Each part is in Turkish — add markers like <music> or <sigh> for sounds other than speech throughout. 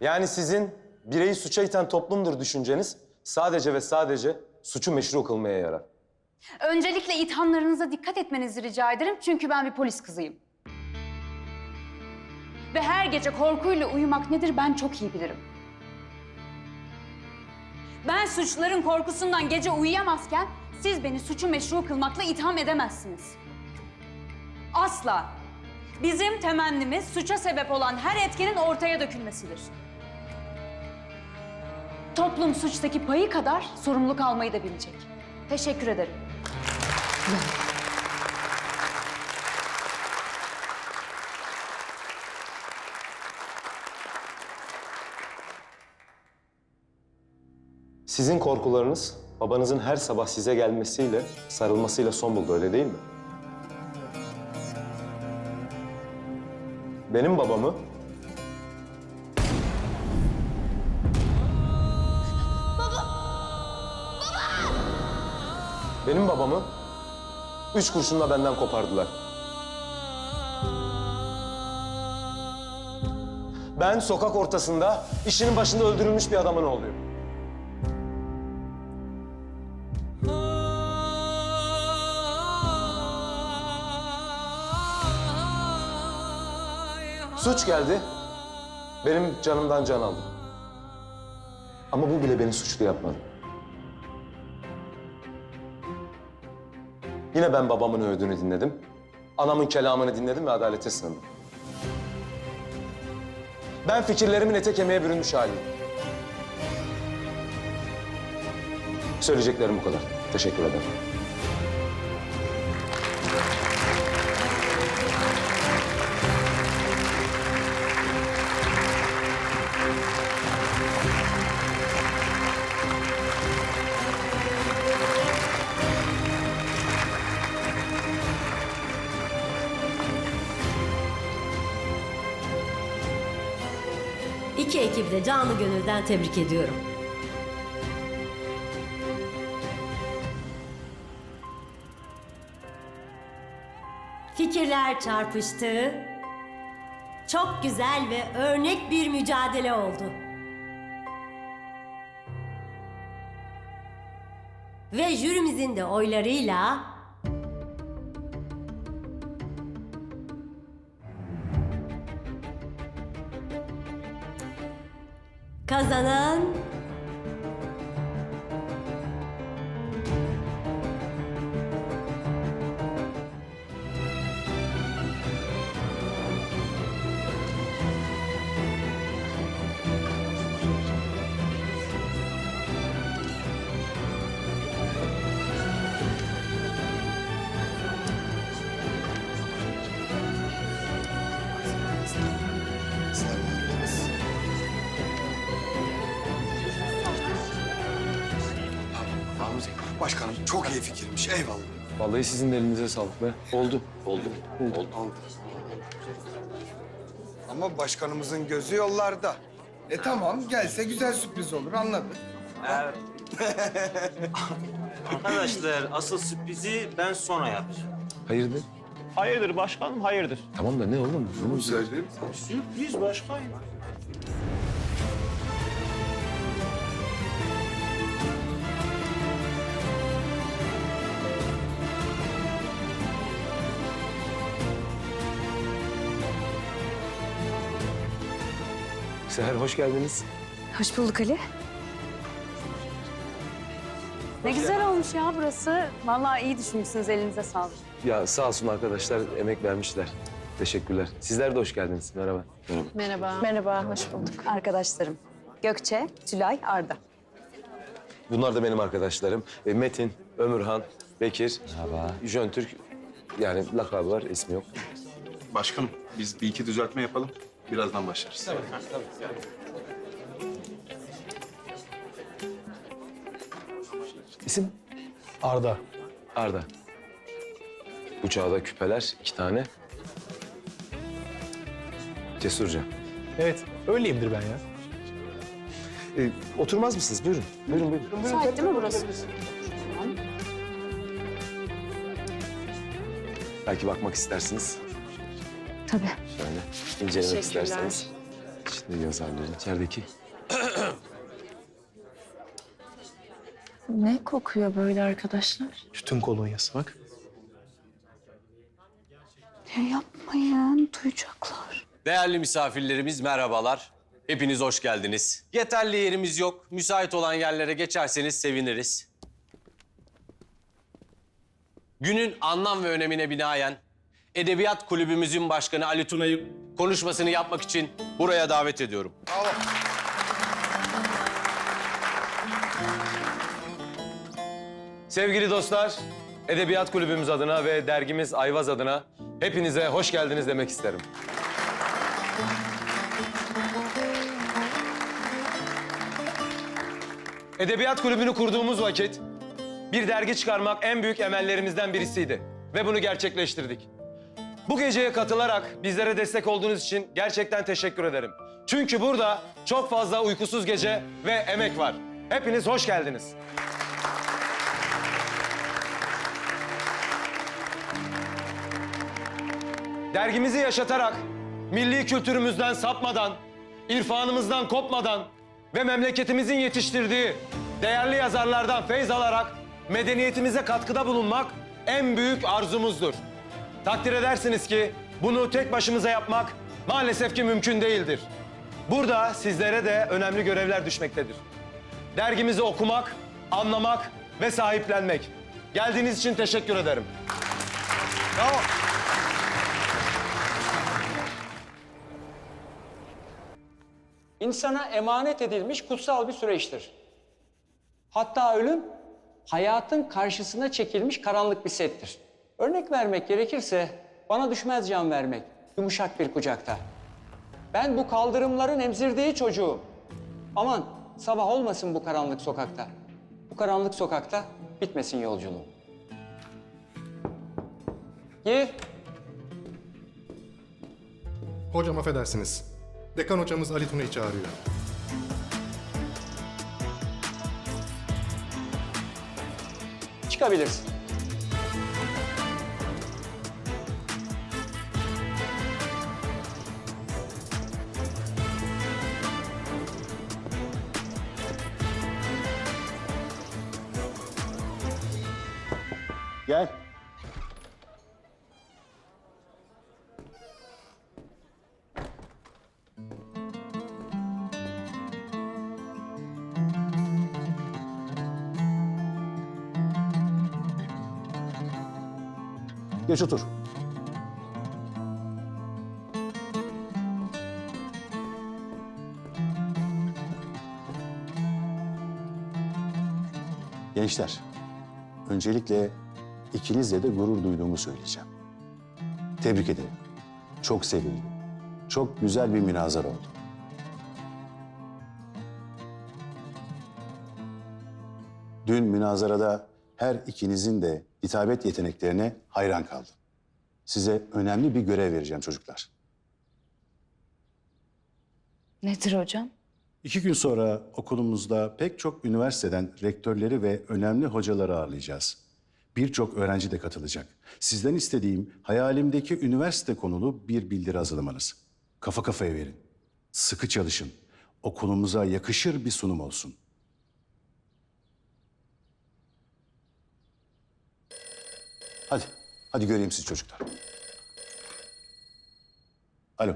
Yani sizin bireyi suça iten toplumdur düşünceniz sadece ve sadece suçu meşru kılmaya yarar. Öncelikle ithamlarınıza dikkat etmenizi rica ederim çünkü ben bir polis kızıyım. Ve her gece korkuyla uyumak nedir ben çok iyi bilirim. Ben suçların korkusundan gece uyuyamazken siz beni suçu meşru kılmakla itham edemezsiniz. Asla. Bizim temennimiz suça sebep olan her etkenin ortaya dökülmesidir. Toplum suçtaki payı kadar sorumluluk almayı da bilecek. Teşekkür ederim. Sizin korkularınız babanızın her sabah size gelmesiyle, sarılmasıyla son buldu öyle değil mi? Benim babamı Benim babamı üç kurşunla benden kopardılar. Ben sokak ortasında işinin başında öldürülmüş bir adamın oğluyum. Suç geldi. Benim canımdan can aldı. Ama bu bile beni suçlu yapmadı. Yine ben babamın övdüğünü dinledim. Anamın kelamını dinledim ve adalete sığındım. Ben fikirlerimin ete kemiğe bürünmüş haliyim. Söyleyeceklerim bu kadar. Teşekkür ederim. İki ekibi de canı gönülden tebrik ediyorum. Fikirler çarpıştı. Çok güzel ve örnek bir mücadele oldu. Ve jürimizin de oylarıyla kazanan Başkanım çok iyi fikirmiş. Eyvallah. Vallahi sizin de elinize sağlık be. Oldu. Oldu. Oldu. Ama başkanımızın gözü yollarda. E tamam gelse güzel sürpriz olur anladık. <laughs> Arkadaşlar asıl sürprizi ben sonra yapacağım. Hayırdır? Hayırdır başkanım hayırdır. Tamam da ne oğlum? Bunu. Sürpriz başkanım. Seher hoş geldiniz. Hoş bulduk Ali. Ne güzel olmuş ya burası. Vallahi iyi düşünmüşsünüz elinize sağlık. Ya sağ olsun arkadaşlar emek vermişler. Teşekkürler. Sizler de hoş geldiniz. Merhaba. Merhaba. Merhaba, hoş bulduk. Arkadaşlarım. Gökçe, Tülay, Arda. Bunlar da benim arkadaşlarım. E, Metin, Ömürhan, Bekir. Merhaba. Jön Türk. Yani lakabı var, ismi yok. Başkanım biz bir iki düzeltme yapalım. Birazdan başlarız. İsim? Arda. Arda. Uçağda küpeler, iki tane. Cesurca. Evet öyleyimdir ben ya. E, oturmaz mısınız? Buyurun. Buyurun, buyurun. Müsait değil mi burası? Belki bakmak istersiniz. Tabii. Şöyle incelemek isterseniz. İşte yazarları içerideki. Ne kokuyor böyle arkadaşlar? Tütün kolonyası bak. Ya yapmayın, duyacaklar. Değerli misafirlerimiz merhabalar. Hepiniz hoş geldiniz. Yeterli yerimiz yok. Müsait olan yerlere geçerseniz seviniriz. Günün anlam ve önemine binaen Edebiyat Kulübümüzün başkanı Ali Tuna'yı konuşmasını yapmak için buraya davet ediyorum. Sevgili dostlar, Edebiyat Kulübümüz adına ve dergimiz Ayvaz adına hepinize hoş geldiniz demek isterim. Edebiyat Kulübü'nü kurduğumuz vakit bir dergi çıkarmak en büyük emellerimizden birisiydi ve bunu gerçekleştirdik. Bu geceye katılarak bizlere destek olduğunuz için gerçekten teşekkür ederim. Çünkü burada çok fazla uykusuz gece ve emek var. Hepiniz hoş geldiniz. Dergimizi yaşatarak milli kültürümüzden sapmadan, irfanımızdan kopmadan ve memleketimizin yetiştirdiği değerli yazarlardan feyz alarak medeniyetimize katkıda bulunmak en büyük arzumuzdur. Takdir edersiniz ki bunu tek başımıza yapmak maalesef ki mümkün değildir. Burada sizlere de önemli görevler düşmektedir. Dergimizi okumak, anlamak ve sahiplenmek. Geldiğiniz için teşekkür ederim. Bravo. insana emanet edilmiş kutsal bir süreçtir. Hatta ölüm hayatın karşısına çekilmiş karanlık bir settir. Örnek vermek gerekirse bana düşmez can vermek yumuşak bir kucakta. Ben bu kaldırımların emzirdiği çocuğum. Aman sabah olmasın bu karanlık sokakta. Bu karanlık sokakta bitmesin yolculuğum. Gir. Hocam affedersiniz. Dekan hocamız Ali Tuna'yı çağırıyor. Çıkabilirsin. Geç otur. Gençler, öncelikle ikinizle de gurur duyduğumu söyleyeceğim. Tebrik ederim. Çok sevildi. Çok güzel bir münazara oldu. Dün münazarada her ikinizin de hitabet yeteneklerine hayran kaldım. Size önemli bir görev vereceğim çocuklar. Nedir hocam? İki gün sonra okulumuzda pek çok üniversiteden rektörleri ve önemli hocaları ağırlayacağız. Birçok öğrenci de katılacak. Sizden istediğim hayalimdeki üniversite konulu bir bildiri hazırlamanız. Kafa kafaya verin. Sıkı çalışın. Okulumuza yakışır bir sunum olsun. Hadi, hadi göreyim siz çocuklar. Alo.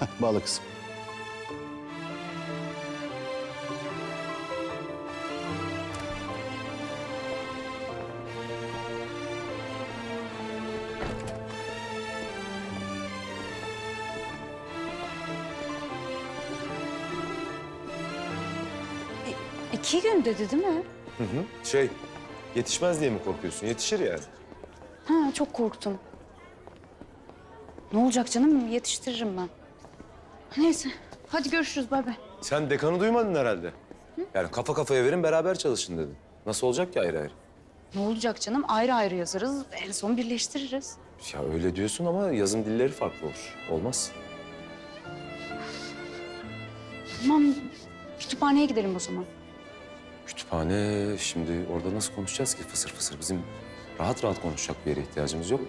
Heh, bağla kızım. İki gün dedi değil mi? Şey, yetişmez diye mi korkuyorsun? Yetişir yani. Ha çok korktum. Ne olacak canım? Yetiştiririm ben. Neyse. Hadi görüşürüz. Bay bay. Sen dekanı duymadın herhalde. Yani kafa kafaya verin beraber çalışın dedin. Nasıl olacak ki ayrı ayrı? Ne olacak canım? Ayrı ayrı yazarız. En son birleştiririz. Ya öyle diyorsun ama yazım dilleri farklı olur. Olmaz. Tamam. Kütüphaneye gidelim o zaman. Kütüphane şimdi orada nasıl konuşacağız ki fısır fısır? Bizim rahat rahat konuşacak bir yere ihtiyacımız yok mu?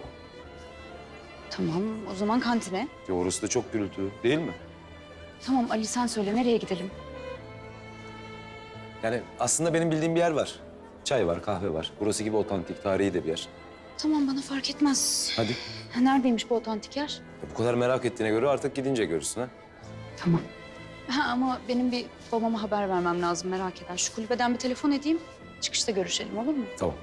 Tamam o zaman kantine. Ya orası da çok gürültü değil mi? Tamam Ali sen söyle nereye gidelim? Yani aslında benim bildiğim bir yer var. Çay var, kahve var. Burası gibi otantik, tarihi de bir yer. Tamam bana fark etmez. Hadi. Ha, Neredeymiş bu otantik yer? Ya bu kadar merak ettiğine göre artık gidince görürsün ha. Tamam. Ha, ama benim bir babama haber vermem lazım merak eden. Şu kulübeden bir telefon edeyim. Çıkışta görüşelim olur mu? Tamam.